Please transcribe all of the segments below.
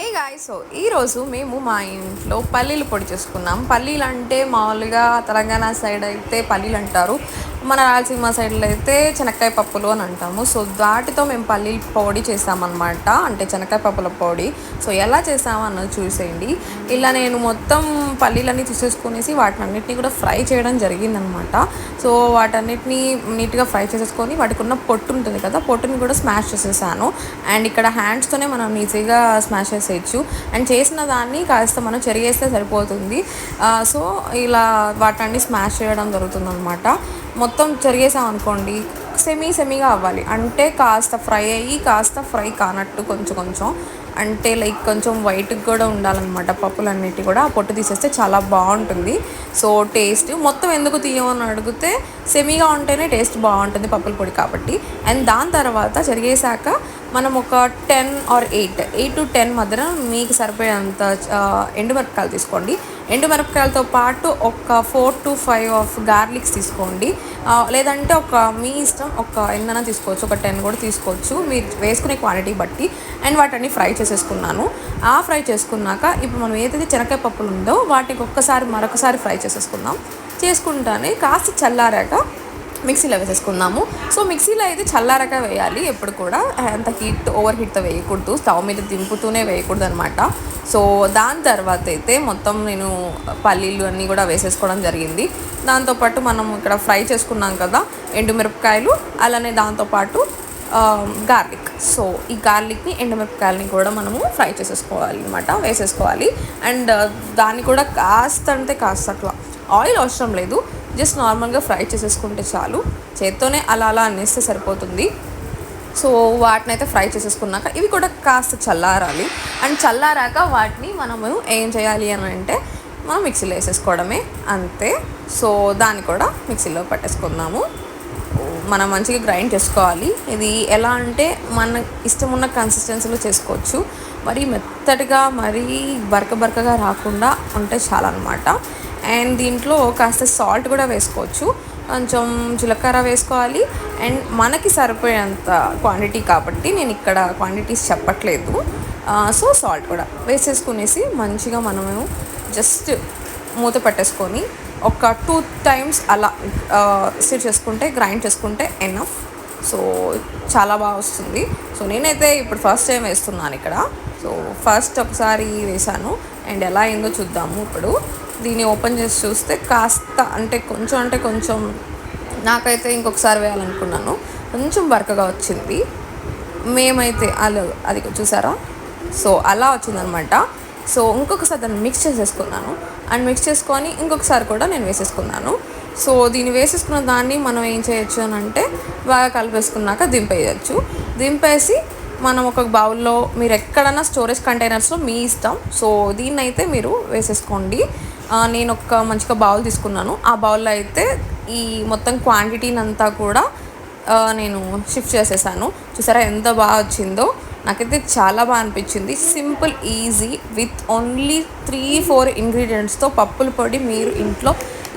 Hey guy so ఈరోజు మేము మా ఇంట్లో పల్లీలు పొడి చేసుకున్నాం. పల్లీలు అంటే మామూలుగా తెలంగాణ సైడ్ అయితే పల్లీలు అంటారు. మన రాయలసీమ సైడ్లో అయితే చెనక్కాయ పప్పులు అని అంటాము. సో వాటితో మేము పల్లీల పొడి చేసామన్నమాట. అంటే చెనక్కాయ పప్పుల పొడి. సో ఎలా చేసామన్నది చూసేయండి. ఇలా నేను మొత్తం పల్లీలన్నీ తీసేసుకునేసి వాటిని అన్నిటిని కూడా ఫ్రై చేయడం జరిగిందనమాట సో వాటన్నిటిని నీట్గా ఫ్రై చేసేసుకొని వాటికి ఉన్న పొట్టు ఉంటుంది కదా పొట్టుని కూడా స్మాష్ చేసేసాను. అండ్ ఇక్కడ హ్యాండ్స్తోనే మనం ఈజీగా స్మాష్ చేసేయచ్చు. అండ్ చేసిన దాన్ని కాస్త మనం చెరిగేస్తే సరిపోతుంది. సో ఇలా వాటన్ని స్మాష్ చేయడం జరుగుతుంది అనమాట మొత్తం చెరిగేసాం అనుకోండి సెమీ సెమీగా అవ్వాలి. అంటే కాస్త ఫ్రై అయ్యి కాస్త ఫ్రై కానట్టు కొంచెం కొంచెం. అంటే లైక్ కొంచెం వైట్గా కూడా ఉండాలన్నమాట పప్పులన్నిటి కూడా. ఆ పొట్టు తీసేస్తే చాలా బాగుంటుంది. సో టేస్ట్ మొత్తం ఎందుకు తీయమని అడిగితే సెమీగా ఉంటేనే టేస్ట్ బాగుంటుంది పప్పుల పొడి కాబట్టి. అండ్ దాని తర్వాత జరిగేశాక మనం ఒక ten or eight eight to ten మధ్యన మీకు సరిపోయేంత ఎండుమిరపకాయలు తీసుకోండి. ఎండుమిరపకాయలతో పాటు ఒక four to five of garlics తీసుకోండి. లేదంటే ఒక మీ ఇష్టం ఒక ఎన్నైనా తీసుకోవచ్చు. ఒక టెన్ కూడా తీసుకోవచ్చు. మీరు వేసుకునే క్వాంటిటీ బట్టి. అండ్ వాటిని ఫ్రై చేసేసుకున్నాను. ఆ ఫ్రై చేసుకున్నాక ఇప్పుడు మనం ఏదైతే చెనక్కాయ పప్పులు ఉందో వాటికి ఒక్కసారి మరొకసారి ఫ్రై చేసేసుకుందాం. చేసుకుంటానే కాస్త చల్లారాక మిక్సీలో వేసేసుకున్నాము. సో మిక్సీలో అయితే చల్లారక వేయాలి. ఎప్పుడు కూడా అంత హీట్ ఓవర్ హీట్తో వేయకూడదు. స్టవ్ మీద దింపుతూనే వేయకూడదు అనమాట సో దాని తర్వాత అయితే మొత్తం నేను పల్లీలు అన్నీ కూడా వేసేసుకోవడం జరిగింది. దాంతోపాటు మనం ఇక్కడ ఫ్రై చేసుకున్నాం కదా ఎండుమిరపకాయలు అలానే దాంతోపాటు Um, గార్లిక్ సో ఈ గార్లిక్ని ఎండమిరపకాయలని కూడా మనము ఫ్రై చేసేసుకోవాలి అనమాట వేసేసుకోవాలి. అండ్ uh, దాన్ని కూడా కాస్త అంటే కాస్త అట్లా ఆయిల్ అవసరం లేదు. జస్ట్ నార్మల్గా ఫ్రై చేసేసుకుంటే చాలు. చేత్తోనే అలా అలా అనేస్తే సరిపోతుంది. సో వాటిని అయితే ఫ్రై చేసేసుకున్నాక ఇవి కూడా కాస్త చల్లారాలి. అండ్ చల్లారాక వాటిని మనము ఏం చేయాలి అని అంటే మనం మిక్సీలో వేసేసుకోవడమే అంతే. సో దాన్ని కూడా మిక్సీలో పట్టేసుకుందాము. మనం మంచిగా గ్రైండ్ చేసుకోవాలి. ఇది ఎలా అంటే మన ఇష్టం ఉన్న కన్సిస్టెన్సీలో చేసుకోవచ్చు. మరి మెత్తటిగా మరీ బరక బరకగా రాకుండా ఉంటే చాలన్నమాట. అనమాట అండ్ దీంట్లో కాస్త సాల్ట్ కూడా వేసుకోవచ్చు. కొంచెం జీలకర్ర వేసుకోవాలి. అండ్ మనకి సరిపోయేంత క్వాంటిటీ కాబట్టి నేను ఇక్కడ క్వాంటిటీస్ చెప్పట్లేదు. Uh, సో సాల్ట్ కూడా వేసేసుకునేసి మంచిగా మనము జస్ట్ మూత పెట్టేసుకొని ఒక టూ టైమ్స్ అలా స్టిర్ చేసుకుంటే గ్రైండ్ చేసుకుంటే ఎనఫ్ సో చాలా బాగా వస్తుంది. సో నేనైతే ఇప్పుడు ఫస్ట్ టైం వేస్తున్నాను ఇక్కడ. సో ఫస్ట్ ఒకసారి వేసాను అండ్ ఎలా అయిందో చూద్దాము ఇప్పుడు. దీన్ని ఓపెన్ చేసి చూస్తే కాస్త అంటే కొంచెం అంటే కొంచెం నాకైతే ఇంకొకసారి వేయాలనుకున్నాను. కొంచెం బరకగా వచ్చింది. మేమైతే అలా అది చూసారా? సో అలా వచ్చిందనమాట. సో ఇంకొకసారి దాన్ని మిక్స్ చేసేసుకున్నాను. అండ్ మిక్స్ చేసుకొని ఇంకొకసారి కూడా నేను వేసేసుకున్నాను. సో దీన్ని వేసేసుకున్న దాన్ని మనం ఏం చేయొచ్చు అని అంటే బాగా కలిపేసుకున్నాక దింపేయచ్చు. దింపేసి మనం ఒక బౌల్లో మీరు ఎక్కడన్నా స్టోరేజ్ కంటైనర్స్లో మీ ఇష్టం సో దీన్ని అయితే మీరు వేసేసుకోండి. నేను ఒక మంచిగా బౌల్ తీసుకున్నాను. ఆ బౌల్లో అయితే ఈ మొత్తం క్వాంటిటీని అంతా కూడా నేను షిఫ్ట్ చేసేసాను. చూసారా ఎంత బాగా వచ్చిందో? నాకైతే చాలా బాగా అనిపించింది. Simple easy with only three four ఇంగ్రీడియంట్స్తో పప్పుల పొడి మీరు ఇంట్లో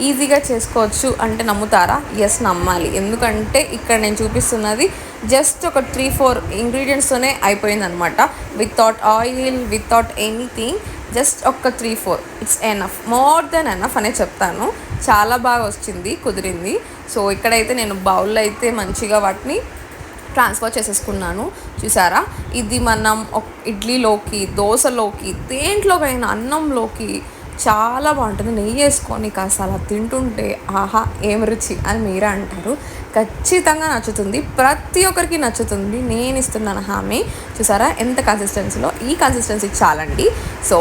ఈజీగా చేసుకోవచ్చు అంటే నమ్ముతారా? ఎస్ నమ్మాలి. ఎందుకంటే ఇక్కడ నేను చూపిస్తున్నది జస్ట్ ఒక త్రీ ఫోర్ ఇంగ్రీడియంట్స్తోనే అయిపోయింది అనమాట without oil without anything just ఒక three four it's enough more than enough అనే చెప్తాను. చాలా బాగా వచ్చింది కుదిరింది. సో ఇక్కడైతే నేను బౌల్లో అయితే మంచిగా వాటిని ట్రాన్స్ఫర్ చేసేసుకున్నాను. చూసారా? ఇది మనం ఇడ్లీలోకి దోశలోకి దేంట్లోకైనా అన్నంలోకి చాలా బాగుంటుంది. నెయ్యి వేసుకొని కాస్త అలా తింటుంటే ఆహా ఏం రుచి అని మీరే అంటారు. ఖచ్చితంగా నచ్చుతుంది. ప్రతి ఒక్కరికి నచ్చుతుంది. నేను ఇస్తున్నాను హామీ. చూసారా? ఎంత కన్సిస్టెన్సీలో ఈ కన్సిస్టెన్సీ చాలండి. సో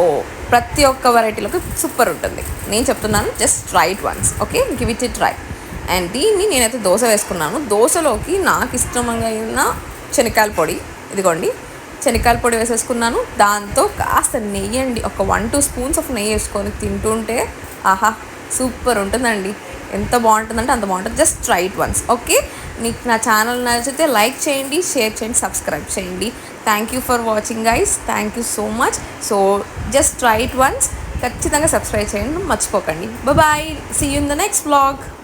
ప్రతి ఒక్క వెరైటీలోకి సూపర్ ఉంటుంది. నేను చెప్తున్నాను just try it once okay give it it try and దీన్ని నేనైతే దోశ వేసుకున్నాను. దోశలోకి నాకు ఇష్టమైన శనక్కాయల పొడి. ఇదిగోండి. శనక్కాయల పొడి వేసేసుకున్నాను. దాంతో కాస్త నెయ్యి అండి. ఒక వన్ టూ స్పూన్స్ ఆఫ్ నెయ్యి వేసుకొని తింటుంటే ఆహా సూపర్ ఉంటుందండి. ఎంత బాగుంటుందంటే అంత బాగుంటుంది. Just try it once. Okay? మీకు నా ఛానల్ నచ్చితే లైక్ చేయండి షేర్ చేయండి సబ్స్క్రైబ్ చేయండి. Thank you for watching guys. Thank you so much. So just try it once. ఖచ్చితంగా సబ్స్క్రైబ్ చేయండి. మర్చిపోకండి. Bye see in the next blog